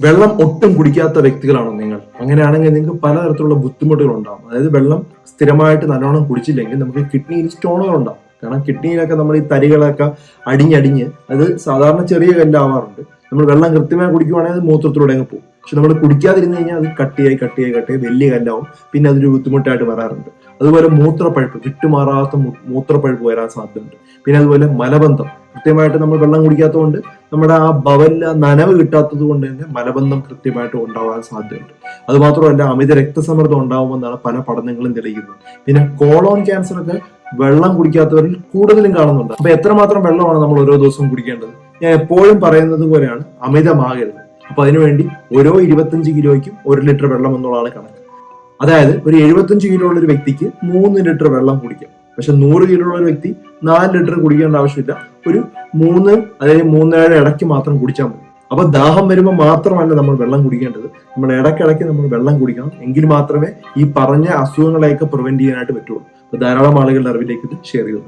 വെള്ളം ഒട്ടും കുടിക്കാത്ത വ്യക്തികളാണോ നിങ്ങൾ. അങ്ങനെയാണെങ്കിൽ നിങ്ങൾക്ക് പലതരത്തിലുള്ള ബുദ്ധിമുട്ടുകൾ ഉണ്ടാകും അതായത് വെള്ളം സ്ഥിരമായിട്ട് നല്ലോണം കുടിച്ചില്ലെങ്കിൽ നമുക്ക് കിഡ്നിയിൽ സ്റ്റോണുകൾ ഉണ്ടാകും കാരണം കിഡ്നിയിലൊക്കെ നമ്മൾ ഈ തരികളൊക്കെ അടിഞ്ഞടിഞ്ഞ് അത് സാധാരണ ചെറിയ കല്ലാവാറുണ്ട്. നമ്മൾ വെള്ളം കൃത്യമായി കുടിക്കുവാണെങ്കിൽ അത് മൂത്രത്തിലൂടെ അങ്ങ് പോകും. പക്ഷെ നമ്മൾ കുടിക്കാതിരുന്ന് കഴിഞ്ഞാൽ അത് കട്ടിയായി കട്ടിയായി കട്ടിയായി വലിയ കല്ലാവും. പിന്നെ അതൊരു ബുദ്ധിമുട്ടായിട്ട് വരാറുണ്ട്. അതുപോലെ മൂത്രപ്പഴുപ്പ് വിട്ടുമാറാത്ത മൂ- മൂത്രപ്പഴുപ്പ് വരാൻ സാധ്യതയുണ്ട്. പിന്നെ അതുപോലെ മലബന്ധം. കൃത്യമായിട്ട് നമ്മൾ വെള്ളം കുടിക്കാത്തതുകൊണ്ട് നമ്മുടെ ആ ആ നനവ് കിട്ടാത്തത് കൊണ്ട് തന്നെ മലബന്ധം കൃത്യമായിട്ട് ഉണ്ടാവാൻ സാധ്യതയുണ്ട്. അതുമാത്രമല്ല അമിത രക്തസമ്മർദ്ദം ഉണ്ടാവുമെന്നാണ് പല പഠനങ്ങളും തെളിയിക്കുന്നത്. പിന്നെ കോളോൺ ക്യാൻസർ ഒക്കെ വെള്ളം കുടിക്കാത്തവരിൽ കൂടുതലും കാണുന്നുണ്ട്. അപ്പൊ എത്രമാത്രം വെള്ളമാണ് നമ്മൾ ഓരോ ദിവസവും കുടിക്കേണ്ടത്? ഞാൻ എപ്പോഴും പറയുന്നത് പോലെയാണ് അമിതമാകരുത്. അപ്പൊ അതിനുവേണ്ടി ഓരോ ഇരുപത്തഞ്ച് കിലോയ്ക്കും ഒരു ലിറ്റർ വെള്ളം എന്നുള്ളതാണ് കണക്ക്. അതായത് ഒരു എഴുപത്തഞ്ച് കിലോ ഉള്ള ഒരു വ്യക്തിക്ക് മൂന്ന് ലിറ്റർ വെള്ളം കുടിക്കാം. പക്ഷെ നൂറ് കിലോ ഉള്ള വ്യക്തി നാല് ലിറ്റർ കുടിക്കേണ്ട ആവശ്യമില്ല. ഒരു മൂന്ന് അതായത് മൂന്നേഴ് ഇടയ്ക്ക് മാത്രം കുടിച്ചാൽ മതി. അപ്പൊ ദാഹം വരുമ്പോൾ മാത്രമല്ല നമ്മൾ വെള്ളം കുടിക്കേണ്ടത്. നമ്മൾ ഇടയ്ക്കിടയ്ക്ക് നമ്മൾ വെള്ളം കുടിക്കണം. എങ്കിൽ മാത്രമേ ഈ പറഞ്ഞ അസുഖങ്ങളെയൊക്കെ പ്രിവെന്റ് ചെയ്യാനായിട്ട് പറ്റുള്ളൂ. ധാരാളം ആളുകളുടെ അറിവിലേക്ക് ഇത് ഷെയർ ചെയ്തു